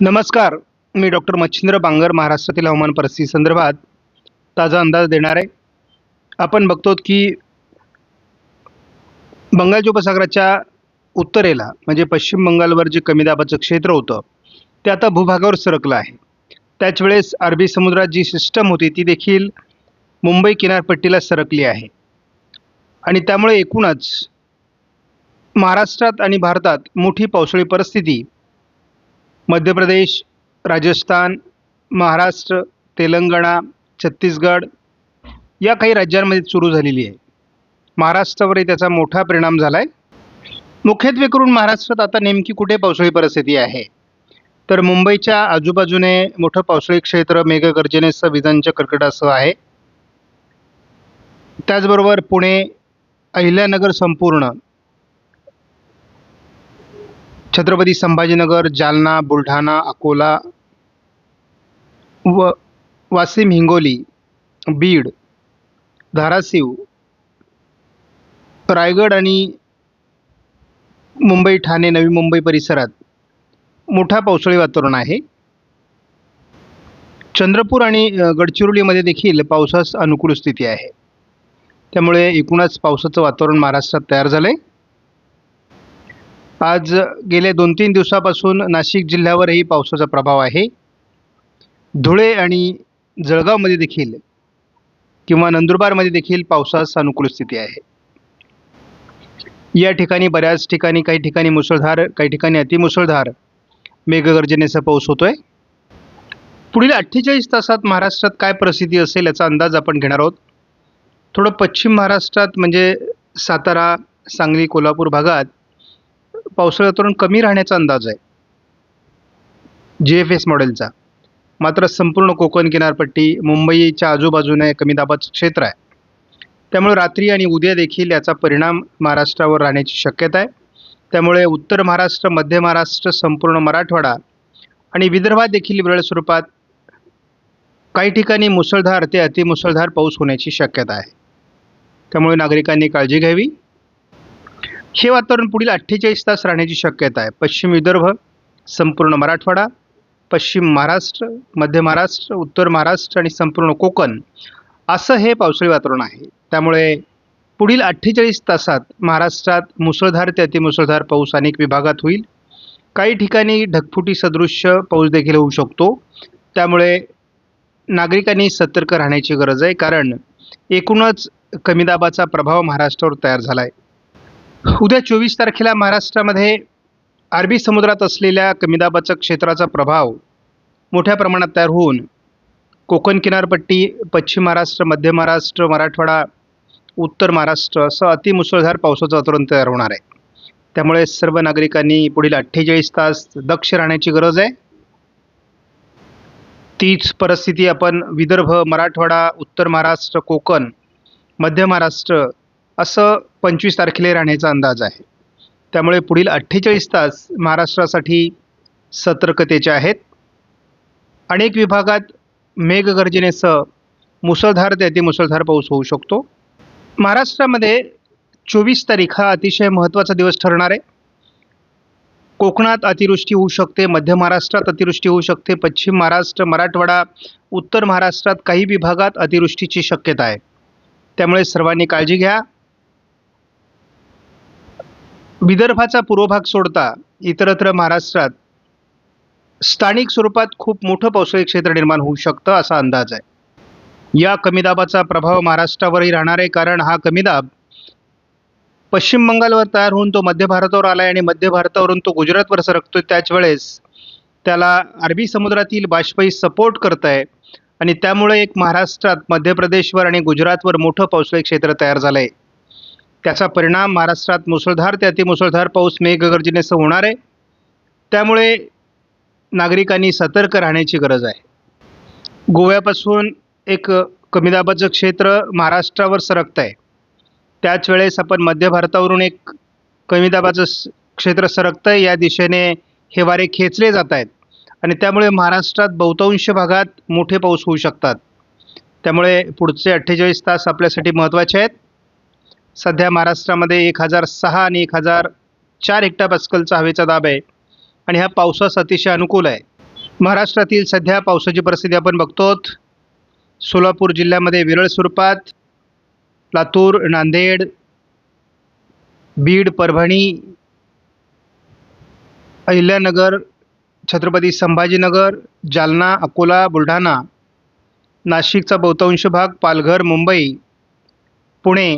नमस्कार मी डॉक्टर मच्छिंद्र बांगर महाराष्ट्रातील हवामान परिस्थिती संदर्भात ताजा अंदाज देणार आहे. आपण बघतो की बंगालच्या उपसागराच्या उत्तरेला म्हणजे पश्चिम बंगालवर जे कमी दाबाचं क्षेत्र होतं ते आता भूभागावर सरकलं आहे. त्याच वेळेस अरबी समुद्रात जी सिस्टम होती ती देखील मुंबई किनारपट्टीला सरकली आहे. आणि त्यामुळे एकूणच महाराष्ट्रात आणि भारतात मोठी पावसाळी परिस्थिती मध्य प्रदेश राजस्थान महाराष्ट्र तेलंगणा छत्तीसगड या काही राज्यांमध्ये सुरू झालेली आहे. महाराष्ट्रावरही त्याचा मोठा परिणाम झाला आहे मुख्यत्वे करून महाराष्ट्रात आता नेमकी कुठे पावसाळी परिस्थिती आहे? तर मुंबईच्या आजूबाजूने मोठं पावसाळी क्षेत्र मेघगर्जनेसह विजांच्या कर्कटासह आहे. त्याचबरोबर पुणे अहिल्यानगर संपूर्ण छत्रपती संभाजीनगर जालना बुलढाणा अकोला व वाशिम हिंगोली बीड धाराशिव रायगड आणि मुंबई ठाणे नवी मुंबई परिसरात मोठा पावसाळी वातावरण आहे. चंद्रपूर आणि गडचिरोलीमध्ये देखील पावसास अनुकूल स्थिती आहे. त्यामुळे एकूणच पावसाचं वातावरण महाराष्ट्रात तयार झालं आहे आज गेल्या दोन तीन दिवसापासून नाशिक जिल्ह्यावरही पावसाचा प्रभाव आहे. धुळे आणि जळगावमध्ये देखील किंवा नंदुरबारमध्ये देखील पावसास अनुकूल स्थिती आहे. या ठिकाणी बऱ्याच ठिकाणी काही ठिकाणी मुसळधार काही ठिकाणी अतिमुसळधार मेघगर्जनेचा पाऊस होतोय. पुढील अठ्ठेचाळीस तासात महाराष्ट्रात काय परिस्थिती असेल याचा अंदाज आपण घेणार आहोत. थोडं पश्चिम महाराष्ट्रात म्हणजे सातारा सांगली कोल्हापूर भागात पावसाळी तरुण कमी राहण्याचा अंदाज आहे. जी एफ एस मॉडेलचा मात्र संपूर्ण कोकण किनारपट्टी मुंबईच्या आजूबाजूने कमी दाबाचं क्षेत्र आहे. त्यामुळे रात्री आणि उद्या देखील याचा परिणाम महाराष्ट्रावर राहण्याची शक्यता आहे. त्यामुळे उत्तर महाराष्ट्र मध्य महाराष्ट्र संपूर्ण मराठवाडा आणि विदर्भात देखील विरळ स्वरूपात काही ठिकाणी मुसळधार ते अतिमुसळधार पाऊस होण्याची शक्यता आहे. त्यामुळे नागरिकांनी काळजी घ्यावी. हे वातावरण पुढील अठ्ठेचाळीस तास राहण्याची शक्यता आहे. पश्चिम विदर्भ संपूर्ण मराठवाडा पश्चिम महाराष्ट्र मध्य महाराष्ट्र उत्तर महाराष्ट्र आणि संपूर्ण कोकण असं हे पावसाळी वातावरण आहे. त्यामुळे पुढील अठ्ठेचाळीस तासात महाराष्ट्रात मुसळधार ते अतिमुसळधार पाऊस अनेक विभागात होईल. काही ठिकाणी ढगफुटी सदृश्य पाऊस देखील होऊ शकतो. त्यामुळे नागरिकांनी सतर्क राहण्याची गरज आहे. कारण एकूणच कमी दाबाचा प्रभाव महाराष्ट्रावर तयार झाला आहे उद्या चोवीस तारखेला महाराष्ट्रामध्ये अरबी समुद्रात असलेल्या कमी क्षेत्राचा प्रभाव मोठ्या प्रमाणात तयार होऊन कोकण किनारपट्टी पश्चिम महाराष्ट्र मध्य महाराष्ट्र मराठवाडा उत्तर महाराष्ट्र असं अतिमुसळधार पावसाचं वातावरण तयार होणार आहे. त्यामुळे सर्व नागरिकांनी पुढील अठ्ठेचाळीस तास दक्ष राहण्याची गरज आहे. तीच परिस्थिती आपण विदर्भ मराठवाडा उत्तर महाराष्ट्र कोकण मध्य महाराष्ट्र असं पंचवीस तारखेला राहण्याचा अंदाज आहे. त्यामुळे पुढील अठ्ठेचाळीस तास महाराष्ट्रासाठी सतर्कतेचे आहेत. अनेक विभागात मेघगर्जनेसह मुसळधार ते अतिमुसळधार पाऊस होऊ शकतो. महाराष्ट्रामध्ये चोवीस तारीख हा अतिशय महत्त्वाचा दिवस ठरणार आहे. कोकणात अतिवृष्टी होऊ शकते मध्य महाराष्ट्रात अतिवृष्टी होऊ शकते पश्चिम महाराष्ट्र मराठवाडा उत्तर महाराष्ट्रात काही विभागात अतिवृष्टीची शक्यता आहे. त्यामुळे सर्वांनी काळजी घ्या. विदर्भाचा पूर्व भाग सोडता इतरत्र महाराष्ट्रात स्थानिक स्वरूपात खूप मोठं पावसाळी क्षेत्र निर्माण होऊ शकतं असा अंदाज आहे. या कमी दाबाचा प्रभाव महाराष्ट्रावरही राहणार आहे कारण हा कमी दाब पश्चिम बंगालवर तयार होऊन तो मध्य भारतावर आला आहे आणि मध्य भारतावरून तो गुजरातवर सरकतोय. त्याच वेळेस त्याला अरबी समुद्रातील बाष्पही सपोर्ट करत आहे आणि त्यामुळे एक महाराष्ट्रात मध्य प्रदेशवर आणि गुजरातवर मोठं पावसाळी क्षेत्र तयार झालं आहे त्याचा परिणाम महाराष्ट्रात मुसळधार ते अतिमुसळधार पाऊस मेघगर्जनेसह होणार आहे. त्यामुळे नागरिकांनी सतर्क राहण्याची गरज आहे. गोव्यापासून एक कमी दाबाचं क्षेत्र महाराष्ट्रावर सरकत आहे त्याच वेळेस आपण मध्य भारतावरून एक कमी दाबाचं क्षेत्र सरकतं आहे या दिशेने हे वारे खेचले जात आहेत आणि त्यामुळे महाराष्ट्रात बहुतांश भागात मोठे पाऊस होऊ शकतात. त्यामुळे पुढचे अठ्ठेचाळीस तास आपल्यासाठी महत्त्वाचे आहेत. सध्या महाराष्ट्रामध्ये एक हजार सहा आणि एक हजार चार हेक्टर पास्कलचा हवेचा दाब आहे. आणि हा पावसास अतिशय अनुकूल आहे. महाराष्ट्रातील सध्या पावसाची परिस्थिती आपण बघतो. सोलापूर जिल्ह्यामध्ये विरळ स्वरूपात लातूर नांदेड बीड परभणी अहिल्यानगर छत्रपती संभाजीनगर जालना अकोला बुलढाणा नाशिकचा बहुतांश भाग पालघर मुंबई पुणे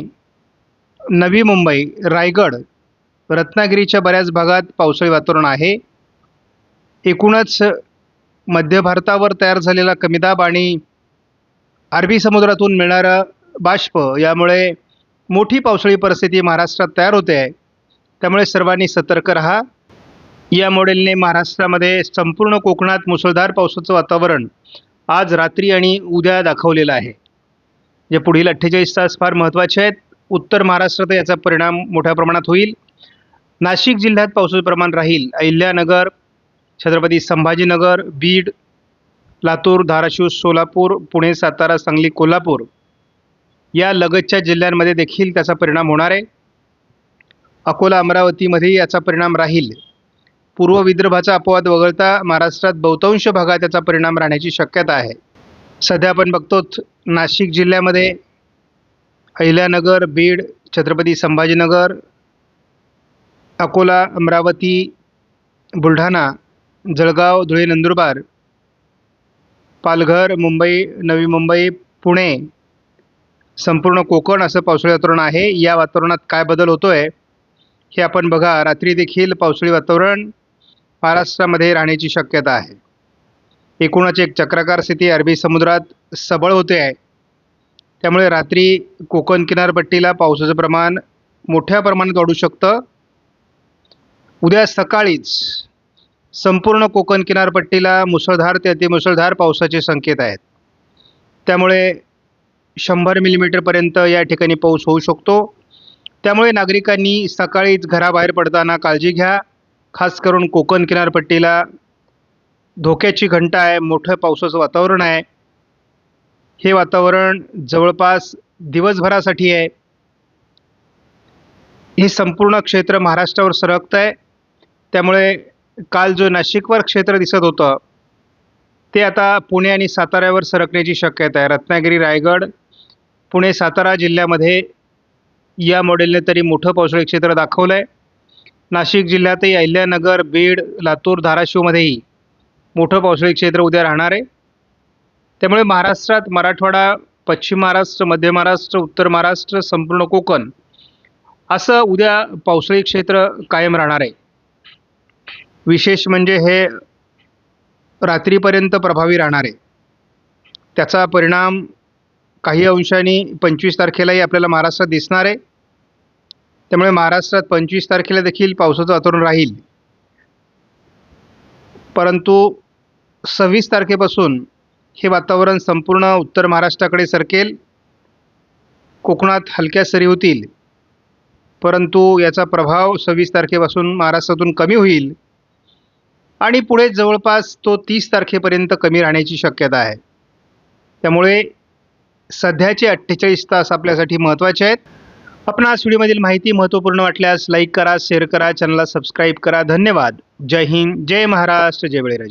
नवी मुंबई रायगड रत्नागिरीच्या बऱ्याच भागात पावसाळी वातावरण आहे. एकूणच मध्य भारतावर तयार झालेला कमीदाब आणि अरबी समुद्रातून मिळणारं बाष्प यामुळे मोठी पावसाळी परिस्थिती महाराष्ट्रात तयार होते आहे. त्यामुळे सर्वांनी सतर्क राहा. या मॉडेलने महाराष्ट्रामध्ये संपूर्ण कोकणात मुसळधार पावसाचं वातावरण आज रात्री आणि उद्या दाखवलेलं आहे. जे पुढील अठ्ठेचाळीस तास फार महत्त्वाचे आहेत. उत्तर महाराष्ट्रात याचा परिणाम मोठ्या प्रमाणात होईल. नाशिक जिल्ह्यात पावसाचं प्रमाण राहील. अहिल्यानगर छत्रपती संभाजीनगर बीड लातूर धाराशिव सोलापूर पुणे सातारा सांगली कोल्हापूर या लगतच्या जिल्ह्यांमध्ये देखील त्याचा परिणाम होणार आहे. अकोला अमरावतीमध्येही याचा परिणाम राहील. पूर्व विदर्भाचा अपवाद वगळता महाराष्ट्रात बहुतांश भागात त्याचा परिणाम राहण्याची शक्यता आहे. सध्या आपण बघतोच नाशिक जिल्ह्यामध्ये अहिल्यानगर बीड छत्रपती संभाजीनगर अकोला अमरावती बुलढाणा जळगाव धुळे नंदुरबार पालघर मुंबई नवी मुंबई पुणे संपूर्ण कोकण असं पावसाळी वातावरण आहे. या वातावरणात काय बदल होतो आहे हे आपण बघा. रात्री देखील पावसाळी वातावरण महाराष्ट्रामध्ये राहण्याची शक्यता आहे. एकूणच एक चक्राकार स्थिती अरबी समुद्रात सबळ होते आहे. त्यामुळे रात्री कोकण किनारपट्टीला पावसाचं प्रमाण मोठ्या प्रमाणात वाढू शकतं. उद्या सकाळीच संपूर्ण कोकण किनारपट्टीला मुसळधार ते अतिमुसळधार पावसाचे संकेत आहेत. त्यामुळे शंभर मिलीमीटरपर्यंत या ठिकाणी पाऊस होऊ शकतो. त्यामुळे नागरिकांनी सकाळीच घराबाहेर पडताना काळजी घ्या. खास करून कोकण किनारपट्टीला धोक्याची घंटा आहे मोठं पावसाचं वातावरण आहे. हे वातावरण जवळपास दिवसभरासाठी आहे. हे संपूर्ण क्षेत्र महाराष्ट्रावर सरकत आहे. त्यामुळे काल जो नाशिकवर क्षेत्र दिसत होतं ते आता पुणे आणि साताऱ्यावर सरकण्याची शक्यता आहे. रत्नागिरी रायगड पुणे सातारा जिल्ह्यामध्ये या मॉडेलने तरी मोठं पावसाळी क्षेत्र दाखवलं आहे नाशिक जिल्ह्यातही अहिल्यानगर बीड लातूर धाराशिवमध्येही मोठं पावसाळी क्षेत्र उद्या राहणार आहे. त्यामुळे महाराष्ट्रात मराठवाडा पश्चिम महाराष्ट्र मध्य महाराष्ट्र उत्तर महाराष्ट्र संपूर्ण कोकण असं उद्या पावसाळी क्षेत्र कायम राहणार आहे. विशेष म्हणजे हे रात्रीपर्यंत प्रभावी राहणार आहे. त्याचा परिणाम काही अंशांनी पंचवीस तारखेलाही आपल्याला महाराष्ट्रात दिसणार आहे. त्यामुळे महाराष्ट्रात पंचवीस तारखेला देखील पावसाचं वातावरण राहील. परंतु सव्वीस तारखेपासून हे वातावरण संपूर्ण उत्तर महाराष्ट्राकडे सरकेल. कोकणात हलक्या सरी होतील. परंतु याचा प्रभाव सव्वीस तारखेपासून महाराष्ट्रातून कमी होईल. आणि पुढे जवळपास तो तीस तारखेपर्यंत कमी राहण्याची शक्यता आहे. त्यामुळे सध्याचे अठ्ठेचाळीस तास आपल्यासाठी महत्त्वाचे आहेत. आपण आज व्हिडिओमधील माहिती महत्त्वपूर्ण वाटल्यास लाईक करा शेअर करा चॅनलला सबस्क्राईब करा. धन्यवाद. जय हिंद जय महाराष्ट्र जय बळीराजा.